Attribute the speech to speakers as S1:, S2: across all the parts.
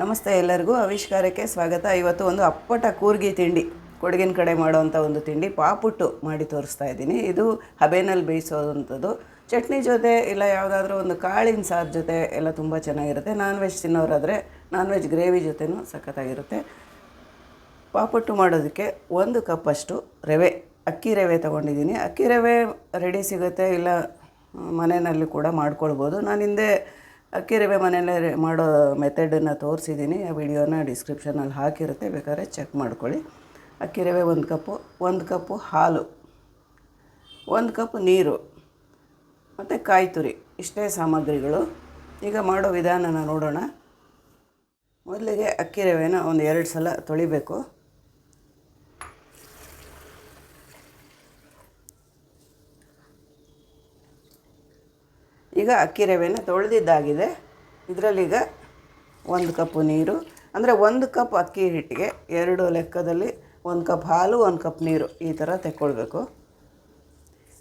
S1: ನಮಸ್ತೆ ಎಲ್ಲರಿಗೂ ಆವಿಷ್ಕಾರಕ್ಕೆ ಸ್ವಾಗತ. ಇವತ್ತು ಒಂದು ಅಪ್ಪಟ ಕೂರ್ಗಿ ತಿಂಡಿ, ಕೊಡಗಿನ ಕಡೆ ಮಾಡೋವಂಥ ಒಂದು ತಿಂಡಿ ಪಾಪುಟ್ಟು ಮಾಡಿ ತೋರಿಸ್ತಾ ಇದ್ದೀನಿ. ಇದು ಹಬೆನಲ್ಲಿ ಬೇಯಿಸೋದಂಥದ್ದು ಚಟ್ನಿ ಜೊತೆ ಇಲ್ಲ ಯಾವುದಾದ್ರೂ ಒಂದು ಕಾಳಿನ ಸಾರು ಜೊತೆ ಎಲ್ಲ ತುಂಬ ಚೆನ್ನಾಗಿರುತ್ತೆ. ನಾನ್ ವೆಜ್ ತಿನ್ನೋರಾದರೆ ನಾನ್ ವೆಜ್ ಗ್ರೇವಿ ಜೊತೆನೂ ಸಖತ್ತಾಗಿರುತ್ತೆ. ಪಾಪುಟ್ಟು ಮಾಡೋದಕ್ಕೆ ಒಂದು ಕಪ್ಪಷ್ಟು ರವೆ, ಅಕ್ಕಿ ರವೆ ತೊಗೊಂಡಿದ್ದೀನಿ. ಅಕ್ಕಿ ರವೆ ರೆಡಿ ಸಿಗುತ್ತೆ ಇಲ್ಲ ಮನೆಯಲ್ಲಿ ಕೂಡ ಮಾಡ್ಕೊಳ್ಬೋದು. ನಾನು ಹಿಂದೆ ಅಕ್ಕಿ ರವೆ ಮನೆಯಲ್ಲೇ ಮಾಡೋ ಮೆಥಡನ್ನು ತೋರಿಸಿದ್ದೀನಿ. ಆ ವಿಡಿಯೋನ ಡಿಸ್ಕ್ರಿಪ್ಷನಲ್ಲಿ ಹಾಕಿರುತ್ತೆ. ಬೇಕಾದ್ರೆ ಚೆಕ್ ಮಾಡ್ಕೊಳ್ಳಿ. ಅಕ್ಕಿ ರವೆ ಒಂದು ಕಪ್ಪು ಒಂದು ಕಪ್ಪು ಹಾಲು, ಒಂದು ಕಪ್ ನೀರು, ಮತ್ತು ಕಾಯಿ ತುರಿ, ಇಷ್ಟೇ ಸಾಮಗ್ರಿಗಳು. ಈಗ ಮಾಡೋ ವಿಧಾನನ ನೋಡೋಣ. ಮೊದಲಿಗೆ ಅಕ್ಕಿ ರವೆನ ಒಂದು ಎರಡು ಸಲ ತೊಳಿಬೇಕು. ಈಗ ಅಕ್ಕಿ ರವೆನ ತೊಳೆದಿದ್ದಾಗಿದೆ. ಇದರಲ್ಲೀಗ ಒಂದು ಕಪ್ಪು ನೀರು. ಅಂದರೆ ಒಂದು ಕಪ್ ಅಕ್ಕಿ ಹಿಟ್ಟಿಗೆ, ಎರಡು ಲೆಕ್ಕದಲ್ಲಿ ಒಂದು ಕಪ್ ಹಾಲು, ಒಂದು ಕಪ್ ನೀರು ಈ ಥರ ತೆಕ್ಕೊಳ್ಬೇಕು.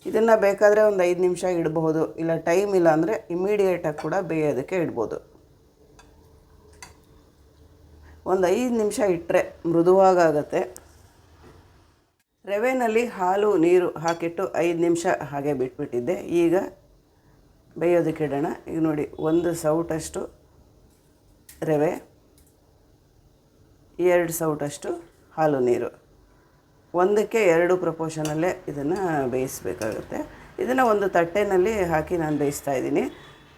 S1: ಇದನ್ನು ಬೇಕಾದರೆ ಒಂದು ಐದು ನಿಮಿಷ ಇಡಬಹುದು ಇಲ್ಲ ಟೈಮ್ ಇಲ್ಲ ಅಂದರೆ ಇಮ್ಮಿಡಿಯೇಟಾಗಿ ಕೂಡ ಬೇಯೋದಕ್ಕೆ ಇಡ್ಬೋದು. ಒಂದು ಐದು ನಿಮಿಷ ಇಟ್ಟರೆ ಮೃದುವಾಗತ್ತೆ. ರವೆನಲ್ಲಿ ಹಾಲು, ನೀರು ಹಾಕಿಟ್ಟು ಐದು ನಿಮಿಷ ಹಾಗೆ ಬಿಟ್ಬಿಟ್ಟಿದ್ದೆ. ಈಗ ಬೇಯೋದಕ್ಕೆ ಇಡೋಣ ಈಗ ನೋಡಿ, ಒಂದು ಸೌಟಷ್ಟು ರವೆ, ಎರಡು ಸೌಟಷ್ಟು ಹಾಲು ನೀರು. ಒಂದಕ್ಕೆ ಎರಡು ಪ್ರಪೋರ್ಷನಲ್ಲೇ ಇದನ್ನು ಬೇಯಿಸಬೇಕಾಗುತ್ತೆ. ಇದನ್ನು ಒಂದು ತಟ್ಟೆನಲ್ಲಿ ಹಾಕಿ ನಾನು ಬೇಯಿಸ್ತಾ ಇದ್ದೀನಿ.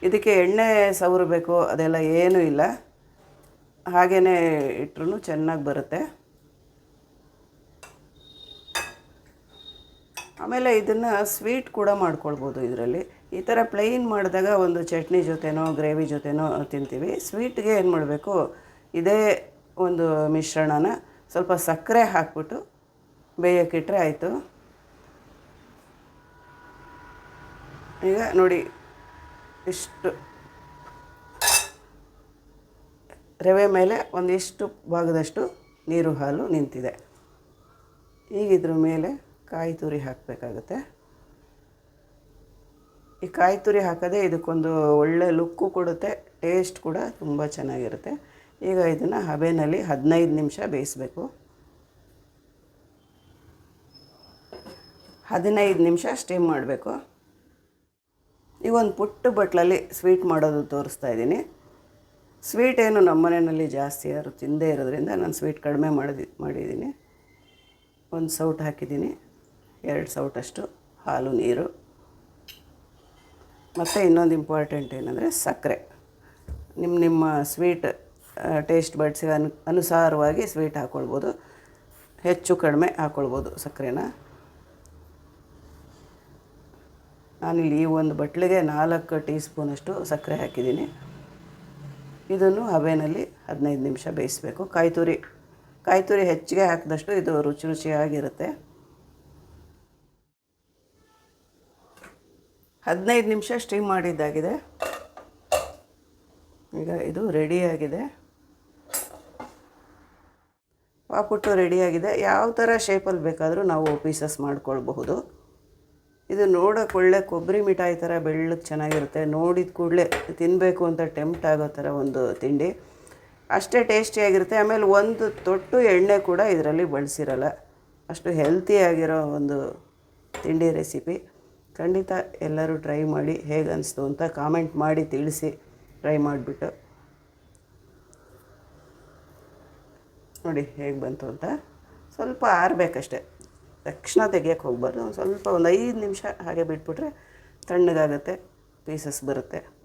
S1: ಇದಕ್ಕೆ ಎಣ್ಣೆ ಸವರಬೇಕು ಅದೆಲ್ಲ ಏನೂ ಇಲ್ಲ. ಹಾಗೇ ಇಟ್ರೂ ಚೆನ್ನಾಗಿ ಬರುತ್ತೆ. ಆಮೇಲೆ ಇದನ್ನು ಸ್ವೀಟ್ ಕೂಡ ಮಾಡ್ಕೊಳ್ಬೋದು ಇದರಲ್ಲಿ. ಈ ಥರ ಪ್ಲೈನ್ ಮಾಡಿದಾಗ ಒಂದು ಚಟ್ನಿ ಜೊತೆನೋ ಗ್ರೇವಿ ಜೊತೆನೋ ತಿಂತೀವಿ. ಸ್ವೀಟ್ಗೆ ಏನು ಮಾಡಬೇಕು? ಇದೇ ಒಂದು ಮಿಶ್ರಣನ ಸ್ವಲ್ಪ ಸಕ್ಕರೆ ಹಾಕ್ಬಿಟ್ಟು ಬೇಯೋಕ್ಕಿಟ್ರೆ ಆಯಿತು. ಈಗ ನೋಡಿ, ಇಷ್ಟು ರವೆ ಮೇಲೆ ಒಂದಿಷ್ಟು ಭಾಗದಷ್ಟು ನೀರು ಹಾಲು ನಿಂತಿದೆ. ಈಗ ಇದ್ರ ಮೇಲೆ ಕಾಯಿ ತುರಿ ಹಾಕಬೇಕಾಗುತ್ತೆ. ಈ ಕಾಯಿ ತುರಿ ಹಾಕೋದೇ ಇದಕ್ಕೊಂದು ಒಳ್ಳೆ ಲುಕ್ಕು ಕೊಡುತ್ತೆ, ಟೇಸ್ಟ್ ಕೂಡ ತುಂಬ ಚೆನ್ನಾಗಿರುತ್ತೆ. ಈಗ ಇದನ್ನು ಹಬೆನಲ್ಲಿ ಹದಿನೈದು ನಿಮಿಷ ಬೇಯಿಸಬೇಕು. ಹದಿನೈದು ನಿಮಿಷ ಸ್ಟೀಮ್ ಮಾಡಬೇಕು. ಈಗ ಒಂದು ಪುಟ್ಟ ಬಟ್ಲಲ್ಲಿ ಸ್ವೀಟ್ ಮಾಡೋದು ತೋರಿಸ್ತಾ ಇದ್ದೀನಿ. ಸ್ವೀಟ್ ಏನು ನಮ್ಮ ಮನೆಯಲ್ಲಿ ಜಾಸ್ತಿ ಯಾರು ತಿಂದೇ ಇರೋದ್ರಿಂದ ನಾನು ಸ್ವೀಟ್ ಕಡಿಮೆ ಮಾಡಿದಿ, ಮಾಡಿದ್ದೀನಿ. ಒಂದು ಸೌಟ್ ಹಾಕಿದ್ದೀನಿ. ಎರಡು ಸೌಟಷ್ಟು ಹಾಲು, ನೀರು. ಮತ್ತು ಇನ್ನೊಂದು ಇಂಪಾರ್ಟೆಂಟ್ ಏನಂದರೆ ಸಕ್ಕರೆ. ನಿಮ್ಮ ನಿಮ್ಮ ಸ್ವೀಟ್ ಟೇಸ್ಟ್ ಬಡ್ಸಿಗೆ ಅನು, ಅನುಸಾರವಾಗಿ ಸ್ವೀಟ್ ಹಾಕ್ಕೊಳ್ಬೋದು ಹೆಚ್ಚು ಕಡಿಮೆ ಹಾಕ್ಕೊಳ್ಬೋದು ಸಕ್ಕರೆನ. ನಾನಿಲ್ಲಿ ಈ ಒಂದು ಬಟ್ಲಿಗೆ ನಾಲ್ಕು ಟೀ ಸ್ಪೂನಷ್ಟು ಸಕ್ಕರೆ ಹಾಕಿದ್ದೀನಿ. ಇದನ್ನು ಹಬೆನಲ್ಲಿ ಹದಿನೈದು ನಿಮಿಷ ಬೇಯಿಸಬೇಕು. ಕಾಯಿ ತುರಿ ಕಾಯಿ ತುರಿ ಹೆಚ್ಚಿಗೆ ಹಾಕಿದಷ್ಟು ಇದು ರುಚಿ ರುಚಿಯಾಗಿರುತ್ತೆ. ಹದಿನೈದು ನಿಮಿಷ ಸ್ಟೀಮ್ ಮಾಡಿದ್ದಾಗಿದೆ. ಈಗ ಇದು ರೆಡಿಯಾಗಿದೆ ಪಾಪುಟ್ಟು ರೆಡಿಯಾಗಿದೆ ಯಾವ ಥರ ಶೇಪಲ್ಲಿ ಬೇಕಾದರೂ ನಾವು ಪೀಸಸ್ ಮಾಡ್ಕೊಳ್ಬಹುದು. ಇದು ನೋಡೋಕೆ ಒಳ್ಳೆ ಕೊಬ್ಬರಿ ಮಿಠಾಯಿ ಥರ ಬೆಳ್ಳಕ್ಕೆ ಚೆನ್ನಾಗಿರುತ್ತೆ. ನೋಡಿದ ಕೂಡಲೇ ತಿನ್ನಬೇಕು ಅಂತ ಟೆಂಪ್ಟ್ ಆಗೋ ಥರ ಒಂದು ತಿಂಡಿ. ಅಷ್ಟೇ ಟೇಸ್ಟಿಯಾಗಿರುತ್ತೆ ಆಮೇಲೆ ಒಂದು ತೊಟ್ಟು ಎಣ್ಣೆ ಕೂಡ ಇದರಲ್ಲಿ ಬಳಸಿರಲ್ಲ. ಅಷ್ಟು ಹೆಲ್ತಿಯಾಗಿರೋ ಒಂದು ತಿಂಡಿ ರೆಸಿಪಿ ಖಂಡಿತ ಎಲ್ಲರೂ ಟ್ರೈ ಮಾಡಿ ಹೇಗೆ ಅನಿಸ್ತು ಅಂತ ಕಾಮೆಂಟ್ ಮಾಡಿ ತಿಳಿಸಿ ಟ್ರೈ ಮಾಡಿಬಿಟ್ಟು. ನೋಡಿ ಹೇಗೆ ಬಂತು ಅಂತ. ಸ್ವಲ್ಪ ಆರಬೇಕಷ್ಟೆ. ತಕ್ಷಣ ತೆಗಿಯೋಕ್ಕೆ ಹೋಗ್ಬಾರ್ದು. ಸ್ವಲ್ಪ ಒಂದು ಐದು ನಿಮಿಷ ಹಾಗೆ ಬಿಟ್ಬಿಟ್ರೆ ತಣ್ಣಗಾಗುತ್ತೆ ಪೀಸಸ್ ಬರುತ್ತೆ.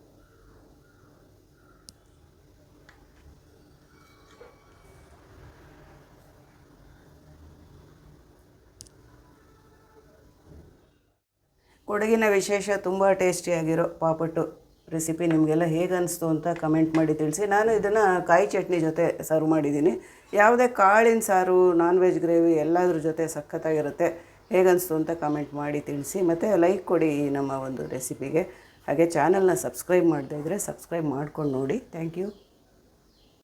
S1: ಕೊಡಗಿನ ವಿಶೇಷ ತುಂಬ ಟೇಸ್ಟಿಯಾಗಿರೋ ಪಾಪಟ್ಟು ರೆಸಿಪಿ ನಿಮಗೆಲ್ಲ ಹೇಗೆ ಅಂತ ಕಮೆಂಟ್ ಮಾಡಿ ತಿಳಿಸಿ. ನಾನು ಇದನ್ನು ಕಾಯಿ ಚಟ್ನಿ ಜೊತೆ ಸರ್ವ್ ಮಾಡಿದ್ದೀನಿ. ಯಾವುದೇ ಕಾಳಿನ ಸಾರು ನಾನ್ ವೆಜ್ ಗ್ರೇವಿ ಎಲ್ಲದ್ರ ಜೊತೆ ಸಖತ್ತಾಗಿರುತ್ತೆ. ಹೇಗನ್ನಿಸ್ತು ಅಂತ ಕಮೆಂಟ್ ಮಾಡಿ ತಿಳಿಸಿ. ಮತ್ತು ಲೈಕ್ ಕೊಡಿ ನಮ್ಮ ಒಂದು ರೆಸಿಪಿಗೆ. ಹಾಗೆ ಚಾನಲ್ನ ಸಬ್ಸ್ಕ್ರೈಬ್ ಮಾಡದೇ ಇದ್ದರೆ ಸಬ್ಸ್ಕ್ರೈಬ್ ಮಾಡ್ಕೊಂಡು ನೋಡಿ. Thank you